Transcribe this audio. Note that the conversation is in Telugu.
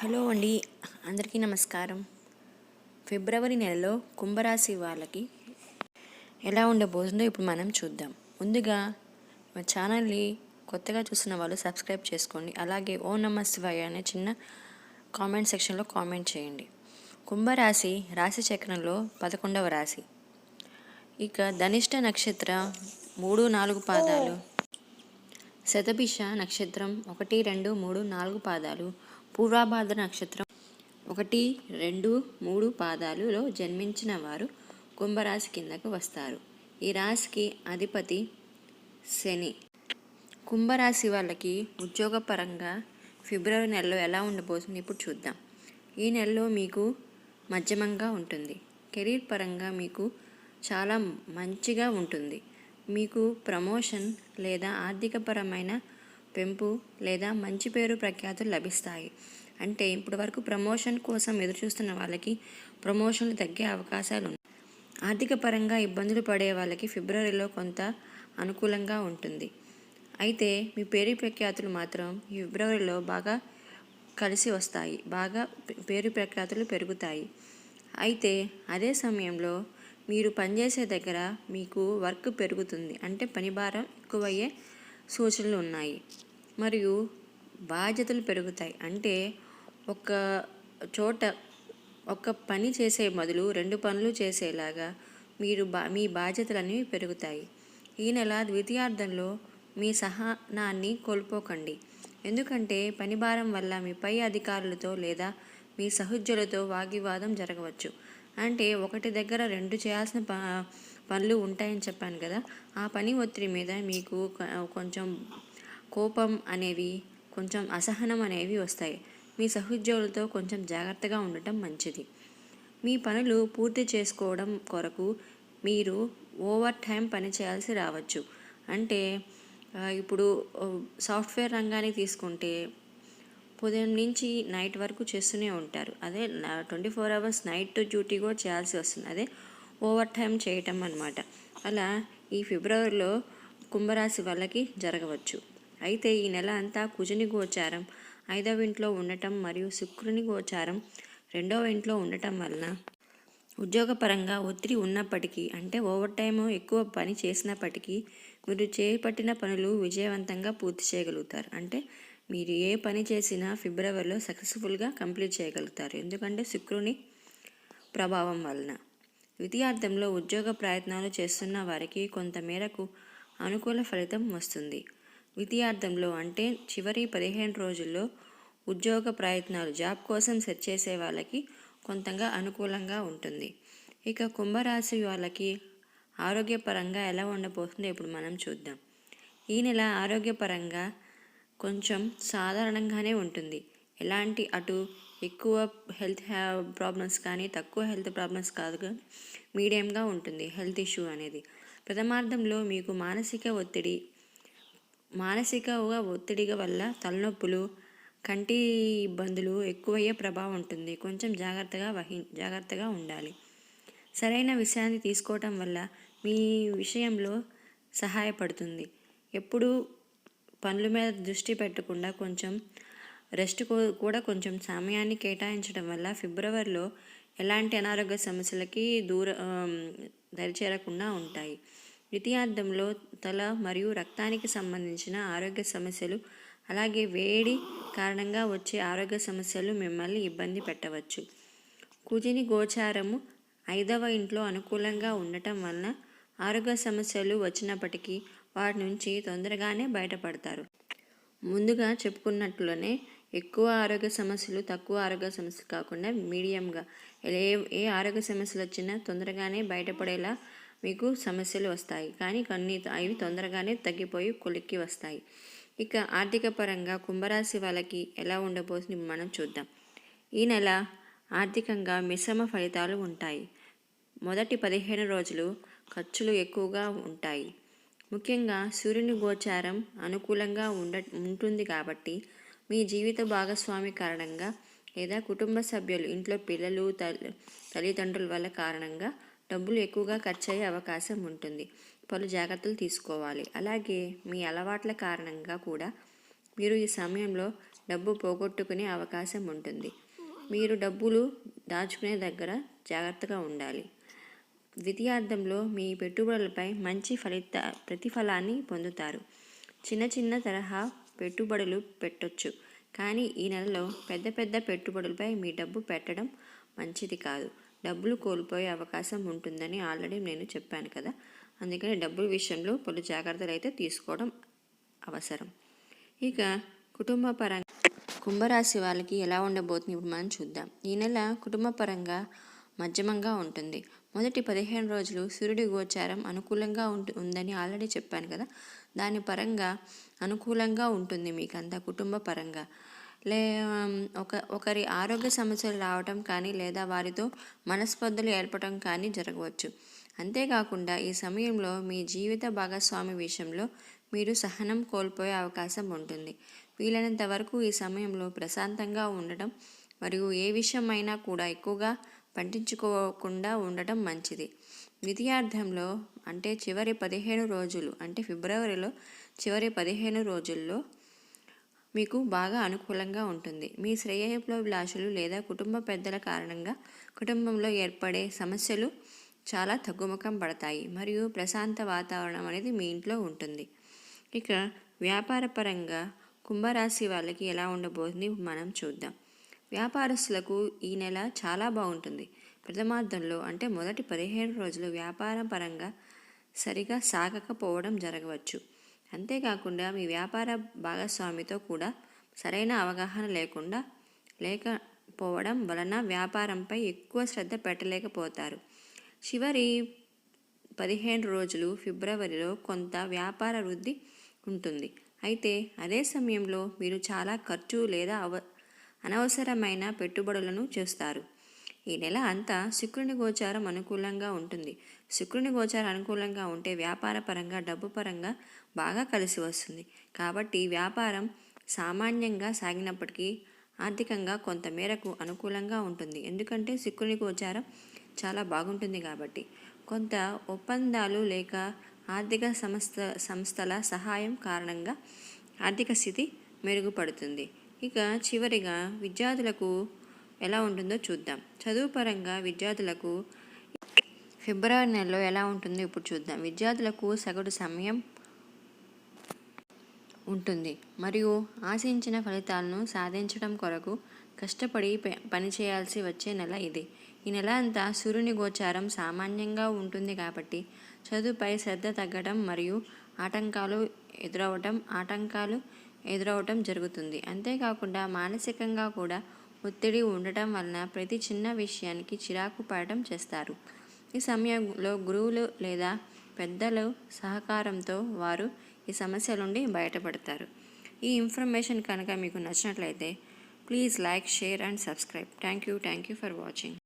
హలో అండి అందరికీ నమస్కారం. ఫిబ్రవరి నెలలో కుంభరాశి వాళ్ళకి ఎలా ఉండబోతుందో ఇప్పుడు మనం చూద్దాం. ముందుగా మా ఛానల్ని కొత్తగా చూస్తున్న వాళ్ళు సబ్స్క్రైబ్ చేసుకోండి. అలాగే ఓ నమ శివాయ అనే చిన్న కామెంట్ సెక్షన్లో కామెంట్ చేయండి. కుంభరాశి రాశి చక్రంలో పదకొండవ రాశి. ఇక ధనిష్ట నక్షత్ర మూడు నాలుగు పాదాలు. శతభిష నక్షత్రం ఒకటి రెండు మూడు నాలుగు పాదాలు. పూర్వాభాద్ర నక్షత్రం ఒకటి రెండు మూడు పాదాలులో జన్మించిన వారు కుంభరాశి కిందకు వస్తారు. ఈ రాశికి అధిపతి శని. కుంభరాశి వాళ్ళకి ఉద్యోగపరంగా ఫిబ్రవరి నెలలో ఎలా ఉండబోతుంది ఇప్పుడు చూద్దాం. ఈ నెలలో మీకు మధ్యమంగా ఉంటుంది. కెరీర్ పరంగా మీకు చాలా మంచిగా ఉంటుంది. మీకు ప్రమోషన్ లేదా ఆర్థికపరమైన పెంపు లేదా మంచి పేరు ప్రఖ్యాతులు లభిస్తాయి. అంటే ఇప్పటి వరకు ప్రమోషన్ కోసం ఎదురుచూస్తున్న వాళ్ళకి ప్రమోషన్లు తగ్గే అవకాశాలు ఉన్నాయి. ఆర్థిక పరంగా ఇబ్బందులు పడే వాళ్ళకి ఫిబ్రవరిలో కొంత అనుకూలంగా ఉంటుంది. అయితే మీ పేరు ప్రఖ్యాతులు మాత్రం ఈ ఫిబ్రవరిలో బాగా కలిసి వస్తాయి. బాగా పేరు ప్రఖ్యాతులు పెరుగుతాయి. అయితే అదే సమయంలో మీరు పనిచేసే దగ్గర మీకు వర్క్ పెరుగుతుంది. అంటే పని భారం ఎక్కువయ్యే సూచనలు ఉన్నాయి. మరియు బాధ్యతలు పెరుగుతాయి. అంటే ఒక చోట ఒక పని చేసే బదులు రెండు పనులు చేసేలాగా మీరు బా మీ బాధ్యతలన్నీ పెరుగుతాయి. ఈ నెల ద్వితీయార్థంలో మీ సహనాన్ని కోల్పోకండి. ఎందుకంటే పని భారం వల్ల మీ పై అధికారులతో లేదా మీ సహోద్యోగులతో వాగ్వివాదం జరగవచ్చు. అంటే ఒకటి దగ్గర రెండు చేయాల్సిన ప పనులు ఉంటాయని చెప్పాను కదా ఆ పని ఒత్తిడి మీద మీకు కొంచెం కోపం అనేవి కొంచెం అసహనం అనేవి వస్తాయి. మీ సహోద్యోగులతో కొంచెం జాగ్రత్తగా ఉండటం మంచిది. మీ పనులు పూర్తి చేసుకోవడం కొరకు మీరు ఓవర్ టైం పని చేయాల్సి రావచ్చు. అంటే ఇప్పుడు సాఫ్ట్వేర్ రంగాన్ని తీసుకుంటే ఉదయం నుంచి నైట్ వరకు చేస్తూనే ఉంటారు. అదే twenty four hours night duty కూడా చేయాల్సి వస్తుంది. అదే ఓవర్ టైం చేయటం అనమాట అలా ఈ ఫిబ్రవరిలో కుంభరాశి వాళ్ళకి జరగవచ్చు. అయితే ఈ నెల అంతా కుజుని గోచారం. ఐదవ ఇంట్లో ఉండటం మరియు శుక్రుని గోచారం రెండవ ఇంట్లో ఉండటం వలన ఉద్యోగపరంగా ఒత్తిడి ఉన్నప్పటికీ అంటే ఓవర్ టైం ఎక్కువ పని చేసినప్పటికీ మీరు చేపట్టిన పనులు విజయవంతంగా పూర్తి చేయగలుగుతారు. అంటే మీరు ఏ పని చేసినా ఫిబ్రవరిలో సక్సెస్ఫుల్గా కంప్లీట్ చేయగలుగుతారు. ఎందుకంటే శుక్రుని ప్రభావం వలన. ద్వితీయార్థంలో ఉద్యోగ ప్రయత్నాలు చేస్తున్న వారికి కొంత మేరకు అనుకూల ఫలితం వస్తుంది. ద్వితీయార్థంలో అంటే చివరి పదిహేను రోజుల్లో ఉద్యోగ ప్రయత్నాలు జాబ్ కోసం సెర్చ్ చేసే వాళ్ళకి కొంతగా అనుకూలంగా ఉంటుంది. ఇక కుంభరాశి వాళ్ళకి ఆరోగ్యపరంగా ఎలా ఉండబోతుందో ఇప్పుడు మనం చూద్దాం. ఈ నెల ఆరోగ్యపరంగా కొంచెం సాధారణంగానే ఉంటుంది. ఎలాంటి అటు ఎక్కువ హెల్త్ ప్రాబ్లమ్స్ కానీ తక్కువ హెల్త్ ప్రాబ్లమ్స్ కాదు మీడియంగా ఉంటుంది హెల్త్ ఇష్యూ అనేది. ప్రథమార్థంలో మీకు మానసిక ఒత్తిడి మానసిక ఒత్తిడిగా వల్ల తలనొప్పులు కంటి ఇబ్బందులు ఎక్కువయ్యే ప్రభావం ఉంటుంది. కొంచెం జాగ్రత్తగా వహి జాగ్రత్తగా ఉండాలి. సరైన విషయాన్ని తీసుకోవటం వల్ల మీ విషయంలో సహాయపడుతుంది. ఎప్పుడు పనుల మీద దృష్టి పెట్టకుండా కొంచెం రెస్ట్ కూడా కొంచెం సమయాన్ని కేటాయించడం వల్ల ఫిబ్రవరిలో ఎలాంటి అనారోగ్య సమస్యలకి దూర దరిచేరకుండా ఉంటాయి. ద్వితీయార్థంలో తల మరియు రక్తానికి సంబంధించిన ఆరోగ్య సమస్యలు అలాగే వేడి కారణంగా వచ్చే ఆరోగ్య సమస్యలు మిమ్మల్ని ఇబ్బంది పెట్టవచ్చు. కుజిని గోచారము ఐదవ ఇంట్లో అనుకూలంగా ఉండటం వలన ఆరోగ్య సమస్యలు వచ్చినప్పటికీ వాటి నుంచి తొందరగానే బయటపడతారు. ముందుగా చెప్పుకున్నట్లునే ఎక్కువ ఆరోగ్య సమస్యలు తక్కువ ఆరోగ్య సమస్యలు కాకుండా మీడియంగా ఏ ఏ ఆరోగ్య సమస్యలు వచ్చినా తొందరగానే బయటపడేలా మీకు సమస్యలు వస్తాయి. కానీ కొన్ని అవి తొందరగానే తగ్గిపోయి కొలిక్కి వస్తాయి. ఇక ఆర్థిక పరంగా కుంభరాశి వాళ్ళకి ఎలా ఉండబోతుంది మనం చూద్దాం. ఈ నెల ఆర్థికంగా మిశ్రమ ఫలితాలు ఉంటాయి. మొదటి పదిహేను రోజులు ఖర్చులు ఎక్కువగా ఉంటాయి. ముఖ్యంగా సూర్యుని గోచారం అనుకూలంగా ఉండ ఉంటుంది కాబట్టి మీ జీవిత భాగస్వామి కారణంగా లేదా కుటుంబ సభ్యులు ఇంట్లో పిల్లలు తల్లి తల్లిదండ్రుల వల్ల కారణంగా డబ్బులు ఎక్కువగా ఖర్చు అయ్యే అవకాశం ఉంటుంది. పలు జాగ్రత్తలు తీసుకోవాలి. అలాగే మీ అలవాట్ల కారణంగా కూడా మీరు ఈ సమయంలో డబ్బు పోగొట్టుకునే అవకాశం ఉంటుంది. మీరు డబ్బులు దాచుకునే దగ్గర జాగ్రత్తగా ఉండాలి. ద్వితీయార్థంలో మీ పెట్టుబడులపై మంచి ఫలిత ప్రతిఫలాన్ని పొందుతారు. చిన్న చిన్న తరహా పెట్టుబడులు పెట్టొచ్చు. కానీ ఈ నెలలో పెద్ద పెద్ద పెట్టుబడులపై మీ డబ్బు పెట్టడం మంచిది కాదు. డబ్బులు కోల్పోయే అవకాశం ఉంటుందని ఆల్రెడీ నేను చెప్పాను కదా. అందుకని డబ్బుల విషయంలో పలు జాగ్రత్తలు అయితే తీసుకోవడం అవసరం. ఇక కుటుంబ పరంగా కుంభరాశి వాళ్ళకి ఎలా ఉండబోతుంది ఇప్పుడు మనం చూద్దాం. ఈ నెల కుటుంబ పరంగా మధ్యమంగా ఉంటుంది. మొదటి పదిహేను రోజులు సూర్యుడి గోచారం అనుకూలంగా ఉంటు ఉందని ఆల్రెడీ చెప్పాను కదా. దాని పరంగా అనుకూలంగా ఉంటుంది మీకు కుటుంబ పరంగా లే ఒక ఒకరి ఆరోగ్య సమస్యలు రావటం కానీ లేదా వారితో మనస్పర్ధలు ఏర్పడటం కానీ జరగవచ్చు. అంతేకాకుండా ఈ సమయంలో మీ జీవిత భాగస్వామి విషయంలో మీరు సహనం కోల్పోయే అవకాశం ఉంటుంది. వీలైనంత వరకు ఈ సమయంలో ప్రశాంతంగా ఉండటం మరియు ఏ విషయమైనా కూడా ఎక్కువగా పట్టించుకోకుండా ఉండటం మంచిది. ద్వితీయార్థంలో అంటే చివరి పదిహేను రోజులు అంటే ఫిబ్రవరిలో చివరి పదిహేను రోజుల్లో మీకు బాగా అనుకూలంగా ఉంటుంది. మీ శ్రేయోభిలాషులు లేదా కుటుంబ పెద్దల కారణంగా కుటుంబంలో ఏర్పడే సమస్యలు చాలా తగ్గుముఖం పడతాయి. మరియు ప్రశాంత వాతావరణం అనేది మీ ఇంట్లో ఉంటుంది. ఇక వ్యాపారపరంగా కుంభరాశి వాళ్ళకి ఎలా ఉండబోతుంది మనం చూద్దాం. వ్యాపారస్తులకు ఈ నెల చాలా బాగుంటుంది. ప్రథమార్థంలో అంటే మొదటి పదిహేను రోజులు వ్యాపార పరంగా సరిగా సాగకపోవడం జరగవచ్చు. అంతేకాకుండా మీ వ్యాపార భాగస్వామితో కూడా సరైన అవగాహన లేకుండా లేకపోవడం వలన వ్యాపారంపై ఎక్కువ శ్రద్ధ పెట్టలేకపోతారు. చివరి పదిహేను రోజులు ఫిబ్రవరిలో కొంత వ్యాపార వృద్ధి ఉంటుంది. అయితే అదే సమయంలో మీరు చాలా ఖర్చు లేదా అవ అనవసరమైన పెట్టుబడులను చేస్తారు. ఈ నెల అంతా శుక్రుని గోచారం అనుకూలంగా ఉంటుంది. శుక్రుని గోచారం అనుకూలంగా ఉంటే వ్యాపార పరంగా డబ్బు పరంగా బాగా కలిసి వస్తుంది. కాబట్టి వ్యాపారం సామాన్యంగా సాగినప్పటికీ ఆర్థికంగా కొంత మేరకు అనుకూలంగా ఉంటుంది. ఎందుకంటే శుక్రుని గోచారం చాలా బాగుంటుంది కాబట్టి. కొంత ఒప్పందాలు లేక ఆర్థిక సంస్థ సంస్థల సహాయం కారణంగా ఆర్థిక స్థితి మెరుగుపడుతుంది. ఇక చివరిగా విద్యార్థులకు ఎలా ఉంటుందో చూద్దాం. చదువు పరంగా విద్యార్థులకు ఫిబ్రవరి నెలలో ఎలా ఉంటుందో ఇప్పుడు చూద్దాం. విద్యార్థులకు సగటు సమయం ఉంటుంది. మరియు ఆశించిన ఫలితాలను సాధించడం కొరకు కష్టపడి పనిచేయాల్సి వచ్చే నెల ఇది. ఈ నెల అంతా సూర్యుని గోచారం సామాన్యంగా ఉంటుంది కాబట్టి చదువుపై శ్రద్ధ తగ్గడం మరియు ఆటంకాలు ఎదురవటం ఆటంకాలు ఎదురవటం జరుగుతుంది. అంతేకాకుండా మానసికంగా కూడా ఒత్తిడి ఉండటం వలన ప్రతి చిన్న విషయానికి చిరాకు పడటం చేస్తారు. ఈ సమయంలో గురువులు లేదా పెద్దల సహకారంతో వారు ఈ సమస్య నుండి బయటపడతారు. ఈ ఇన్ఫర్మేషన్ కనుక మీకు నచ్చినట్లయితే please like share and subscribe. Thank you thank you for watching.